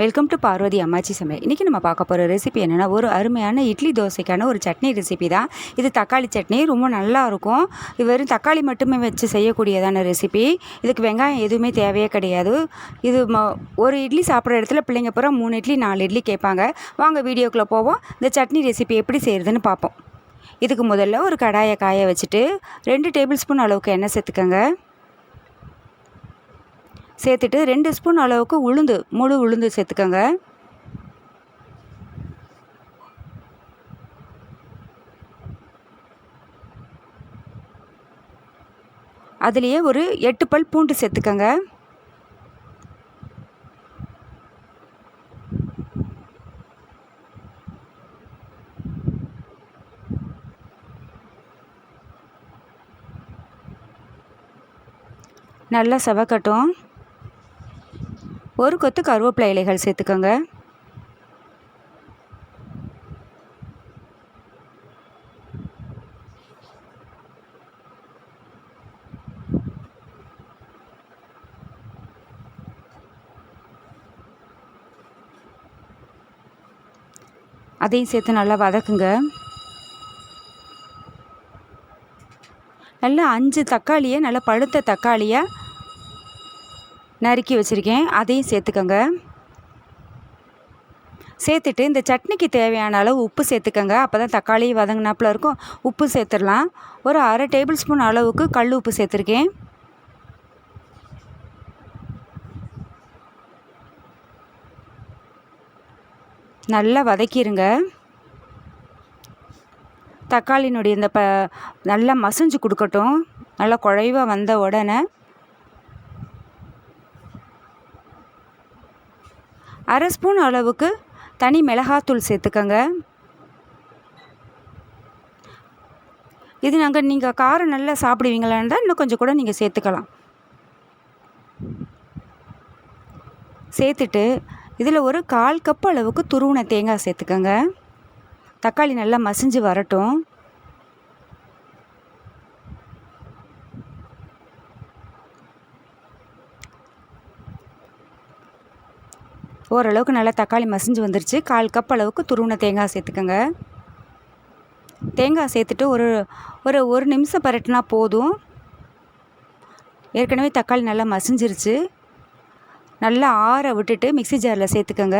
Welcome to Parvati அம்மாச்சி சமையல் இன்றைக்கி நம்ம பார்க்க போகிற ரெசிபி என்னென்னா ஒரு அருமையான இட்லி தோசைக்கான ஒரு சட்னி ரெசிபி தான். இது தக்காளி சட்னி ரொம்ப நல்லா இருக்கும். இது வெறும் தக்காளி மட்டுமே வச்சு செய்யக்கூடியதான ரெசிபி இதுக்கு வெங்காயம் எதுவுமே தேவையே கிடையாது. இது ம ஒரு இட்லி சாப்பிட்ற இடத்துல பிள்ளைங்க பூரா மூணு இட்லி நாலு இட்லி கேட்பாங்க. வாங்க வீடியோக்குள்ளே போவோம். இந்த சட்னி ரெசிபி எப்படி செய்கிறதுன்னு பார்ப்போம். இதுக்கு முதல்ல ஒரு கடாயை காய வச்சுட்டு ரெண்டு டேபிள் ஸ்பூன் அளவுக்கு எண்ணெய் சேர்த்துக்கோங்க. சேர்த்துட்டு ரெண்டு ஸ்பூன் அளவுக்கு உளுந்து முழு உளுந்து சேர்த்துக்கோங்க. அதுலேயே ஒரு எட்டு பல் பூண்டு சேர்த்துக்கோங்க. நல்லா செவக்கட்டும். ஒரு கொத்து கருவேப்பிலை இலைகள் சேர்த்துக்கோங்க. அதையும் சேர்த்து நல்லா வதக்குங்க. நல்லா அஞ்சு தக்காளியை நல்லா பழுத்த தக்காளியை நறுக்கி வச்சுருக்கேன். அதையும் சேர்த்துக்கோங்க. சேர்த்துட்டு இந்த சட்னிக்கு தேவையான அளவு உப்பு சேர்த்துக்கோங்க. அப்போ தான் தக்காளி வதங்கினாப்புல இருக்கும். உப்பு சேர்த்துடலாம். ஒரு அரை டேபிள் ஸ்பூன் அளவுக்கு கல் உப்பு சேர்த்துருக்கேன். நல்லா வதக்கிடுங்க தக்காளினுடைய இந்த ப நல்லா மசிஞ்சு கொடுக்கட்டும். நல்லா குழைவாக வந்த உடனே அரை ஸ்பூன் அளவுக்கு தனி மிளகாத்தூள் சேர்த்துக்கோங்க. இது நாங்கள் நீங்கள் காரம் நல்லா சாப்பிடுவீங்களான்னு தான் இன்னும் கொஞ்சம் கூட நீங்கள் சேர்த்துக்கலாம். சேர்த்துட்டு இதில் ஒரு கால் கப் அளவுக்கு துருவின தேங்காய் சேர்த்துக்கோங்க. தக்காளி நல்லா மசிஞ்சு வரட்டும். ஓரளவுக்கு நல்லா தக்காளி மசிஞ்சு வந்துருச்சு. கால் கப் அளவுக்கு துருவின தேங்காய் சேர்த்துக்கோங்க. தேங்காய் சேர்த்துட்டு ஒரு ஒரு ஒரு நிமிஷம் பரட்டினா போதும். ஏற்கனவே தக்காளி நல்லா மசிஞ்சிருச்சு. நல்லா ஆற விட்டுட்டு மிக்சி ஜாரில் சேர்த்துக்கோங்க.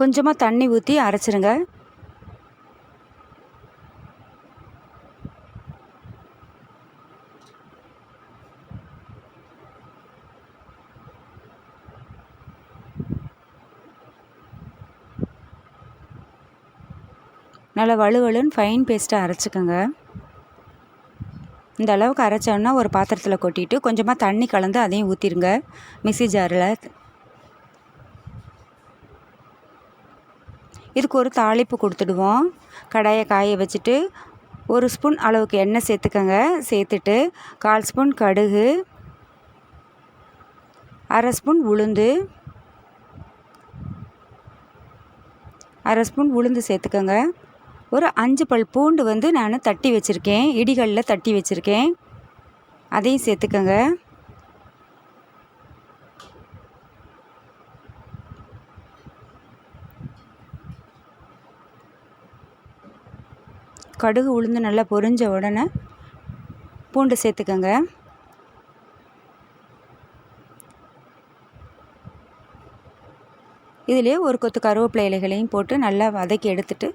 கொஞ்சமாக தண்ணி ஊற்றி அரைச்சிருங்க. நல்லா வலுவலுன்னு ஃபைன் பேஸ்ட்டாக அரைச்சிக்கோங்க. இந்த அளவுக்கு அரைச்சோன்னா ஒரு பாத்திரத்தில் கொட்டிட்டு கொஞ்சமாக தண்ணி கலந்து அதையும் ஊற்றிருங்க மிக்சி ஜாரில். இதுக்கு ஒரு தாளிப்பு கொடுத்துடுவோம். கடாயை காய வச்சுட்டு ஒரு ஸ்பூன் அளவுக்கு எண்ணெய் சேர்த்துக்கோங்க. சேர்த்துட்டு கால் ஸ்பூன் கடுகு. அரை ஸ்பூன் உளுந்து. அரை ஸ்பூன் உளுந்து சேர்த்துக்கோங்க. ஒரு அஞ்சு பல் பூண்டு வந்து நான் தட்டி வச்சுருக்கேன். இடிகளில் தட்டி வச்சுருக்கேன். அதையும் சேர்த்துக்கோங்க. கடுகு உளுந்து நல்லா பொரிஞ்ச உடனே பூண்டு சேர்த்துக்கோங்க. இதிலே ஒரு கொத்து கருவேப்பிலை இலைகளையும் போட்டு நல்லா வதக்கி எடுத்துட்டு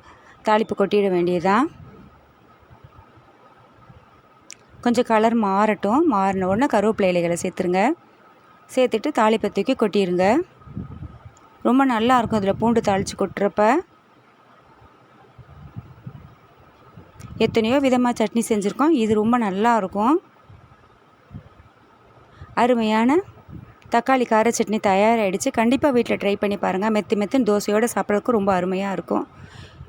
தாளிப்பு கொட்டிட வேண்டியதுதான் கொஞ்சம் கலர் மாறட்டும். மாறின உடனே கருவேப்பிலை இலைகளை சேர்த்துருங்க. சேர்த்துட்டு தாளிப்பை தூக்கி கொட்டிடுங்க ரொம்ப நல்லாயிருக்கும் இதில் பூண்டு தாளித்து கொட்டுறப்ப. எத்தனையோ விதமாக சட்னி செஞ்சுருக்கோம். இது ரொம்ப நல்லாயிருக்கும் அருமையான தக்காளி கார சட்னி தயாராகிடுச்சு கண்டிப்பாக வீட்டில் ட்ரை பண்ணி பாருங்கள் மெத்து மெத்துன்னு தோசையோடு சாப்பிட்றதுக்கு ரொம்ப அருமையாக இருக்கும்.